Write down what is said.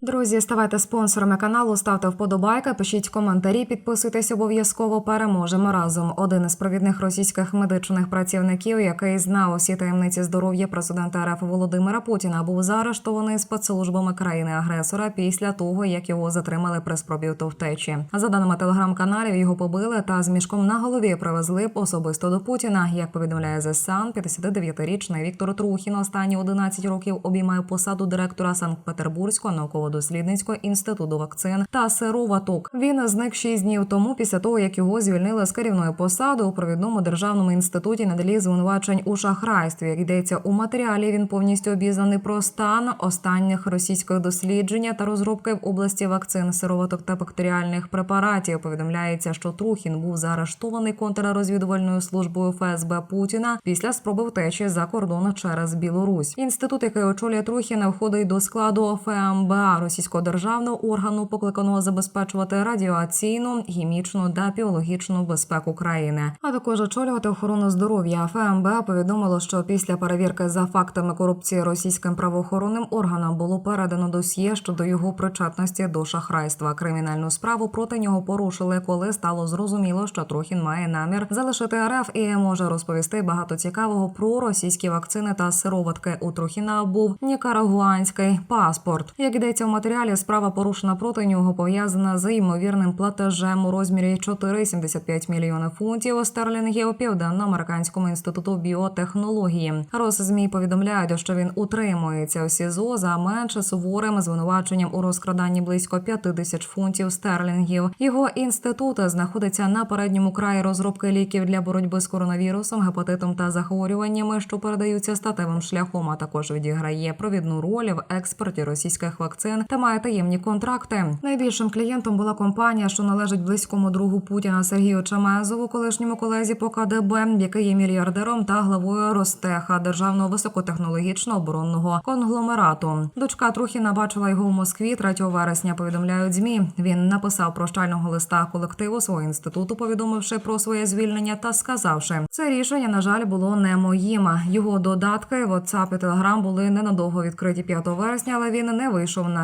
Друзі, ставайте спонсорами каналу, ставте вподобайки, пишіть коментарі, підписуйтесь обов'язково. Переможемо разом. Один із провідних російських медичних працівників, який знав усі таємниці здоров'я президента РФ Володимира Путіна, був заарештований спецслужбами країни-агресора після того, як його затримали при спробі втечі. За даними телеграм-каналів, його побили та з мішком на голові привезли особисто до Путіна. Як повідомляє Sun, 59-річний Віктор Трухін останні 11 років обіймає посаду директора Санкт-Петербурзького науково-дослідницького інституту вакцин та сироваток. Він зник 6 днів тому, після того як його звільнили з керівної посади у провідному державному інституті надалі звинувачень у шахрайстві. Як йдеться у матеріалі, він повністю обізнаний про стан останніх російських досліджень та розробки в області вакцин, сироваток та бактеріальних препаратів. Повідомляється, що Трухін був заарештований контррозвідувальною службою ФСБ Путіна після спроби втечі за кордон через Білорусь. Інститут, який очолює Трухіна, входить до складу ФМБА російського державного органу, покликаного забезпечувати радіаційну, хімічну та біологічну безпеку країни, а також очолювати охорону здоров'я. ФМБА повідомило, що після перевірки за фактами корупції російським правоохоронним органам було передано досьє щодо його причетності до шахрайства. Кримінальну справу проти нього порушили, коли стало зрозуміло, що Трохін має намір залишити РФ і може розповісти багато цікавого про російські вакцини та сироватки. У Трохіна був нікарагуанський паспорт. Як йдеться в матеріалі, справа порушена проти нього пов'язана з ймовірним платежем у розмірі 4,75 мільйони фунтів стерлінгів південно-американському інституту біотехнології. Росзмі повідомляють, що він утримується у СІЗО за менше суворим звинуваченням у розкраданні близько 5 тисяч фунтів стерлінгів. Його інститут знаходиться на передньому краї розробки ліків для боротьби з коронавірусом, гепатитом та захворюваннями, що передаються статевим шляхом. А також відіграє провідну роль в експорті російських вакцин та має таємні контракти. Найбільшим клієнтом була компанія, що належить близькому другу Путіна Сергію Чемезову, колишньому колезі по КДБ, який є мільярдером та главою Ростеха державного високотехнологічного оборонного конгломерату. Дочка Трухіна бачила його в Москві 3 вересня. Повідомляють змі. Він написав прощального листа колективу свого інституту, повідомивши про своє звільнення та сказавши, це рішення на жаль було не моїм. Його додатки WhatsApp і Telegram були ненадовго відкриті 5 вересня, але він не вийшов